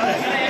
Gracias.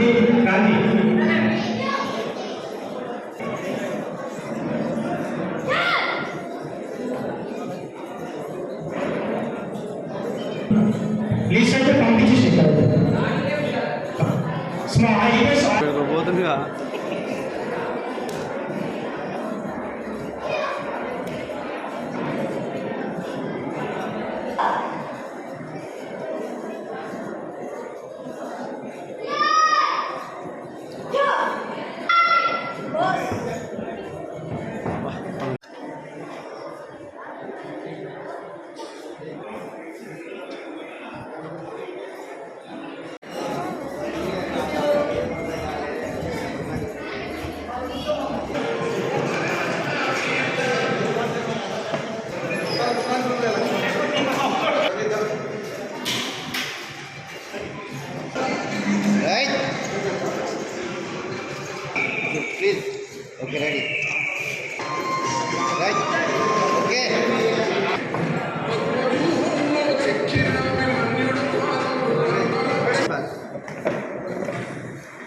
一赶紧。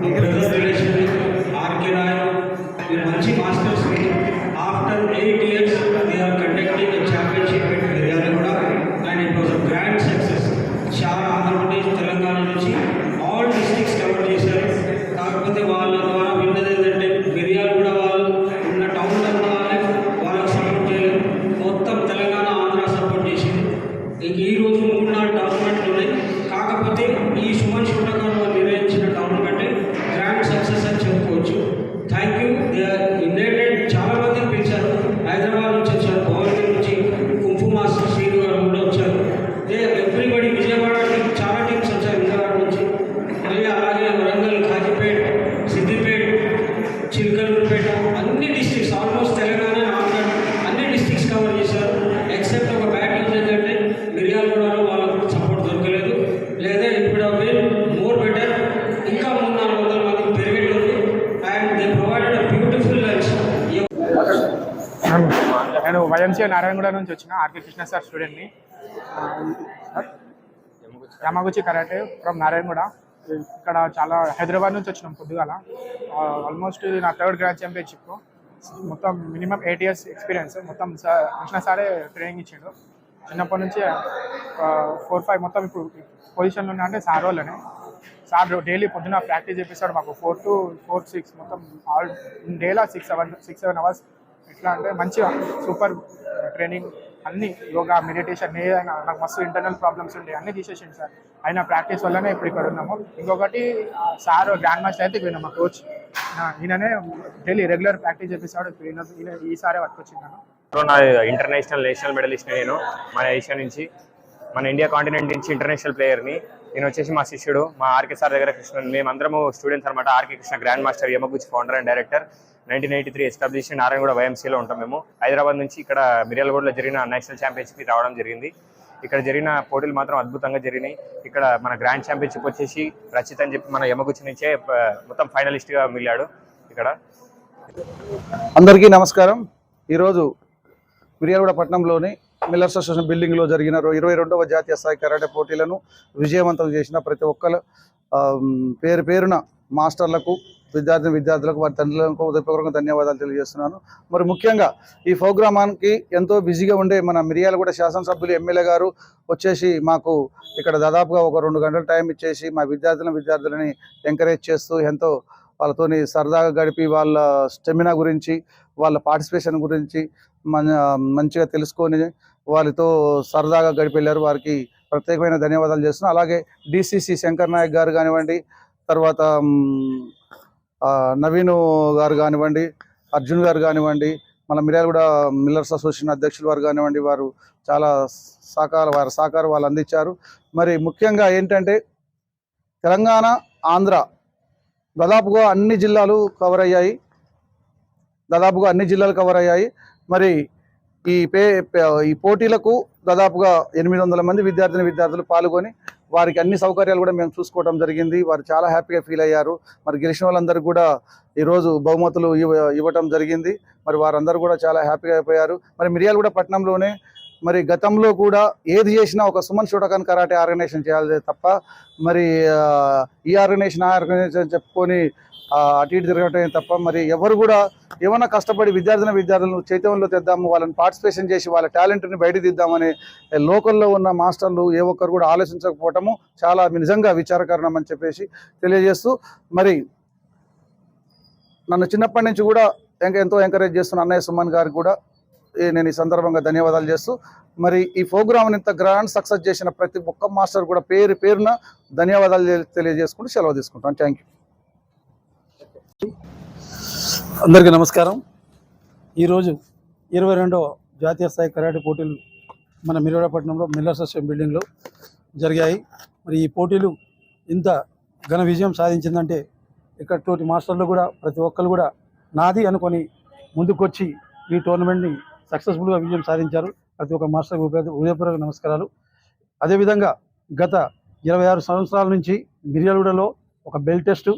మా brother relation RK Rai మీరు మంచి masters after eight years they are conducting championship at Miryalaguda and it was a grand success చాలా ఆంధ్రప్రదేశ్ తెలంగాణ నుంచి all districts cover చేశారు కాకపోతే వాళ్ళ ద్వారా విన్నది ఏంటంటే మిర్యాలు కూడా వాళ్ళు ఉన్న టౌన్లో ఉన్న వాళ్ళే వాళ్ళకి సపోర్ట్ చేయలేదు మొత్తం తెలంగాణ ఆంధ్ర సపోర్ట్ చేసింది ఇంక ఈ రోజు మూడు నాలుగు టోర్నమెంట్లు ఉన్నాయి కాకపోతే ఈ సుమన్ శుభ్రకర్ వాళ్ళు నిర్వహించిన టోర్నమెంట్ గ్రాండ్ సక్సెస్ అని చెప్పుకోవచ్చు థ్యాంక్ యూ ఇన్వైటెడ్ చాలా మంది పిలిచారు హైదరాబాద్ నుంచి వచ్చారు భువనగిరి నుంచి కుంఫు మాస్టర్ శ్రీను గారు కూడా వచ్చారు దే ఎవ్రీబడి విజయవాడ నుంచి చాలా టీమ్స్ వచ్చారు విజయవాడ నుంచి మళ్ళీ అలాగే వరంగల్ కాజీపేట్ సిద్దిపేట్ చిలకలూరుపేట అన్ని డిస్ట్రిక్ట్స్ ఆల్మోస్ట్ తెలంగాణ ఆంధ్ర అన్ని డిస్ట్రిక్ట్స్ కవర్ చేశారు ఎక్సెప్ట్ ఒక బ్యాడ్ న్యూస్ ఏంటంటే మిర్యాలగూడలో వాళ్ళకు సపోర్ట్ దొరకలేదు లేదా ఇప్పుడు అవి మోర్ బెటర్ ఇంకా మూడు నాలుగు వందల మంది పెరిగేటోళ్ళు and they provided a beautiful lunch నేను వైఎంసీ నారాయణగూడ నుంచి వచ్చిన ఆర్కే కృష్ణ సార్ స్టూడెంట్ని యమగుచి కరాటే ఫ్రమ్ నారాయణగూడ. ఇక్కడ చాలా హైదరాబాద్ నుంచి వచ్చినాం పొద్దుగాల. ఆల్మోస్ట్ ఇది నా థర్డ్ గ్రాండ్ ఛాంపియన్షిప్ మొత్తం మినిమం ఎయిట్ ఇయర్స్ ఎక్స్పీరియన్స్ మొత్తం సార్ కృష్ణ సారే ట్రైనింగ్ ఇచ్చాడు. చిన్నప్పటి నుంచి ఫోర్ ఫైవ్ మొత్తం ఇప్పుడు పొజిషన్లో ఉన్నా అంటే సార్ వాళ్ళనే. సార్ డైలీ పొద్దున ప్రాక్టీస్ చేపిస్తాడు మాకు. ఫోర్ టు ఫోర్ సిక్స్ మొత్తం all డేలా six seven six seven hours ఎట్లా అంటే మంచిగా సూపర్ ట్రైనింగ్ అన్ని యోగా మెడిటేషన్ ఏదైనా నాకు మస్తు ఇంటర్నల్ ప్రాబ్లమ్స్ ఉండే అన్ని తీసేసింది సార్. అయినా ప్రాక్టీస్ వల్లనే ఇప్పుడు ఇక్కడ ఉన్నాము. ఇంకొకటి ఆ, సార్ గ్రాండ్ మాస్టర్ అయితే పోయినా మా కోచ్ ఈయననే డైలీ రెగ్యులర్ ప్రాక్టీస్ చేపిస్తాడు. ఈయన ఈసారే work so international national medalist నేను మన ఏషియా నుంచి. మన ఇండియా కాంటినెంట్ నుంచి ఇంటర్నేషనల్ ప్లేయర్ని నేను వచ్చేసి మా శిష్యుడు మా ఆర్కే సార్ దగ్గర కృష్ణ మేమందరము స్టూడెంట్స్ అనమాట RK Krishna grand master Yamaguchi founder and director nineteen eighty three establish Narayanaguda వైఎంసీలో ఉంటాం మేము. హైదరాబాద్ నుంచి ఇక్కడ మిర్యాలగూడలో జరిగిన నేషనల్ ఛాంపియన్షిప్ రావడం జరిగింది. ఇక్కడ జరిగిన పోటీలు మాత్రం అద్భుతంగా జరిగినాయి. ఇక్కడ మన గ్రాండ్ ఛాంపియన్షిప్ వచ్చేసి రచిత్ అని చెప్పి మన యమగుచ్చి నుంచే మొత్తం ఫైనలిస్ట్గా మిగిలాడు ఇక్కడ. అందరికీ నమస్కారం. ఈరోజు మిర్యాలగూడ పట్టణంలోని మిల్లర్ అసోసియేషన్ బిల్డింగ్లో జరిగిన ఇరవై రెండవ జాతీయ స్థాయి కరాటే పోటీలను విజయవంతం చేసిన ప్రతి ఒక్కరు పేరు పేరున మాస్టర్లకు విద్యార్థి విద్యార్థులకు వారి తండ్రులకు ఉదయపూర్వకంగా ధన్యవాదాలు తెలియజేస్తున్నాను. మరి ముఖ్యంగా ఈ ప్రోగ్రామానికి ఎంతో బిజీగా ఉండే మన మిరియాలగూడ శాసనసభ్యులు ఎమ్మెల్యే గారు వచ్చేసి మాకు ఇక్కడ దాదాపుగా ఒక రెండు గంటల టైం ఇచ్చేసి మా విద్యార్థులను విద్యార్థులని ఎంకరేజ్ చేస్తూ ఎంతో వాళ్ళతోని సరదాగా గడిపి వాళ్ళ స్టెమినా గురించి వాళ్ళ పార్టిసిపేషన్ గురించి మన మంచిగా తెలుసుకొని వారితో సరదాగా గడిపెళ్ళారు వారికి ప్రత్యేకమైన ధన్యవాదాలు చేస్తున్నాను అలాగే డిసిసి శంకర్ నాయక్ గారు కానివ్వండి తర్వాత నవీను గారు కానివ్వండి అర్జున్ గారు కానివ్వండి మన మిర్యాలగూడ మిల్లర్స్ అసోసియేషన్ అధ్యక్షులు వారు కానివ్వండి వారు చాలా సహకారం వారి సహకారం వాళ్ళు అందించారు. మరి ముఖ్యంగా ఏంటంటే తెలంగాణ ఆంధ్ర దాదాపుగా అన్ని జిల్లాలు కవర్ అయ్యాయి దాదాపుగా అన్ని జిల్లాలు కవర్ అయ్యాయి మరి ఈ పే పే- ఈ పోటీలకు దాదాపుగా ఎనిమిది వందల మంది విద్యార్థిని విద్యార్థులు పాల్గొని వారికి అన్ని సౌకర్యాలు కూడా మేము చూసుకోవడం జరిగింది. వారు చాలా హ్యాపీగా ఫీల్ అయ్యారు. మరి గెలిచిన వాళ్ళందరూ కూడా ఈరోజు బహుమతులు ఇవ్వ ఇవ్వటం జరిగింది. మరి వారందరూ కూడా చాలా హ్యాపీగా అయిపోయారు. మరి మిర్యాలగూడ పట్టణంలోనే మరి గతంలో కూడా ఏది చేసినా ఒక సుమన్ షోటకాన్ కరాటే ఆర్గనైజేషన్ చేయాలి తప్ప మరి ఈ ఆర్గనైజేషన్ ఆ ఆర్గనైజేషన్ చెప్పుకొని అటు ఇటు తిరగటమే తప్ప మరి ఎవరు కూడా ఏమన్నా కష్టపడి విద్యార్థుల విద్యార్థులను చైతన్యంలో తెద్దాము వాళ్ళని పార్టిసిపేషన్ చేసి వాళ్ళ టాలెంట్ని బయట తీద్దామని లోకల్లో ఉన్న మాస్టర్లు ఏ ఒక్కరు కూడా ఆలోచించకపోవటము చాలా నిజంగా విచారకరణం అని చెప్పేసి తెలియజేస్తూ మరి నన్ను చిన్నప్పటి నుంచి కూడా ఇంకా ఎంతో ఎంకరేజ్ చేస్తున్న అన్నయ్య సుమన్ గారికి కూడా నేను ఈ సందర్భంగా ధన్యవాదాలు చేస్తూ మరి ఈ ప్రోగ్రామ్ని ఇంత గ్రాండ్ సక్సెస్ చేసిన ప్రతి ఒక్క మాస్టర్ కూడా పేరు పేరున ధన్యవాదాలు తెలి- తెలియజేసుకుంటూ సెలవు తీసుకుంటాను. థ్యాంక్ యూ అందరికీ నమస్కారం. ఈరోజు ఇరవై రెండవ జాతీయ స్థాయి కరాటే పోటీలు మన మిర్యాడపట్నంలో మిల్లర్ అసోసియేషన్ బిల్డింగ్లో జరిగాయి. మరి ఈ పోటీలు ఇంత ఘన విజయం సాధించిందంటే ఇక్కడ తోటి మాస్టర్లు కూడా ప్రతి ఒక్కరు కూడా నాది అనుకొని ముందుకొచ్చి ఈ టోర్నమెంట్ని సక్సెస్ఫుల్గా విజయం సాధించారు. ప్రతి ఒక్క మాస్టర్ ఉదయపూర్వక నమస్కారాలు. అదేవిధంగా గత ఇరవై ఆరు సంవత్సరాల నుంచి మిర్యాలగూడలో ఒక బెల్ టెస్ట్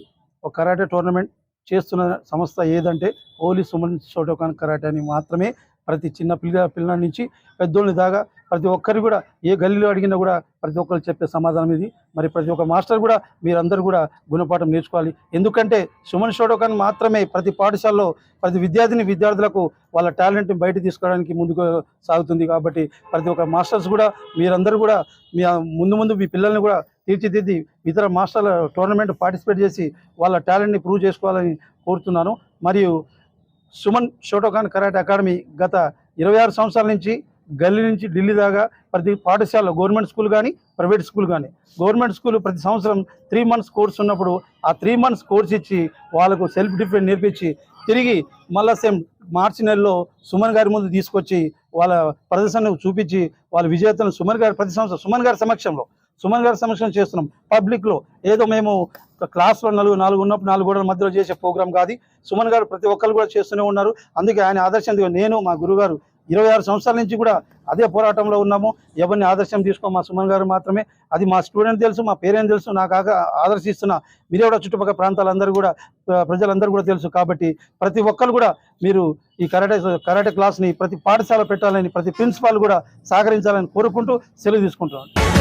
ఒక కరాటే టోర్నమెంట్ చేస్తున్న సంస్థ ఏదంటే ఓలీ సుమన్ షోటోకాన్ కరాటే అని మాత్రమే ప్రతి చిన్న పిల్ల పిల్లల నుంచి పెద్దోళ్ళని దాకా ప్రతి ఒక్కరు కూడా ఏ గల్లీలో అడిగినా కూడా ప్రతి ఒక్కరు చెప్పే సమాధానం ఇది. మరి ప్రతి ఒక్క మాస్టర్ కూడా మీరందరూ కూడా గుణపాఠం నేర్చుకోవాలి. ఎందుకంటే సుమన్ షోటోకాన్ మాత్రమే ప్రతి పాఠశాలలో ప్రతి విద్యార్థిని విద్యార్థులకు వాళ్ళ టాలెంట్ని బయట తీసుకోవడానికి ముందుకు సాగుతుంది కాబట్టి ప్రతి ఒక్క మాస్టర్స్ కూడా మీరందరూ కూడా మీ ముందు ముందు మీ పిల్లల్ని కూడా తీర్చిదిద్ది ఇతర మాస్టర్ల టోర్నమెంట్ పార్టిసిపేట్ చేసి వాళ్ళ టాలెంట్ని ప్రూవ్ చేసుకోవాలని కోరుతున్నాను. మరియు సుమన్ షోటోకాన్ కరాటే అకాడమీ గత ఇరవై ఆరు సంవత్సరాల నుంచి గల్లీ నుంచి ఢిల్లీ దాకా ప్రతి పాఠశాల గవర్నమెంట్ స్కూల్ కానీ ప్రైవేట్ స్కూల్ కానీ. గవర్నమెంట్ స్కూల్ ప్రతి సంవత్సరం త్రీ మంత్స్ కోర్స్ ఉన్నప్పుడు ఆ త్రీ మంత్స్ కోర్స్ ఇచ్చి వాళ్ళకు సెల్ఫ్ డిఫెన్స్ నేర్పించి తిరిగి మళ్ళా సేమ్ మార్చి నెలలో సుమన్ గారి ముందు తీసుకొచ్చి వాళ్ళ ప్రదర్శనకు చూపించి వాళ్ళ విజేతలను సుమన్ గారు ప్రతి సంవత్సరం సుమన్ గారి సమక్షంలో సుమన్ గారి సమక్షం చేస్తున్నాం. పబ్లిక్లో ఏదో మేము క్లాస్లో నలుగు నాలుగు ఉన్నప్పుడు నాలుగు గోడల మధ్యలో చేసే ప్రోగ్రామ్ కాదు. సుమన్ గారు ప్రతి ఒక్కరు కూడా చేస్తూనే ఉన్నారు. అందుకే ఆయన ఆదర్శం నేను మా గురుగారు ఇరవై ఆరు సంవత్సరాల నుంచి కూడా అదే పోరాటంలో ఉన్నాము. ఎవరిని ఆదర్శం తీసుకో మా సుమన్ గారు మాత్రమే. అది మా స్టూడెంట్ తెలుసు మా పేరెంట్ తెలుసు నాకు ఆదర్శిస్తున్న ఆదర్శిస్తున్న కూడా చుట్టుపక్కల ప్రాంతాలందరూ కూడా ప్రజలందరూ కూడా తెలుసు. కాబట్టి ప్రతి ఒక్కరు కూడా మీరు ఈ కరాటే కరాటే క్లాస్ని ప్రతి పాఠశాల పెట్టాలని ప్రతి ప్రిన్సిపాల్ కూడా సహకరించాలని కోరుకుంటూ సెలవు తీసుకుంటున్నాను.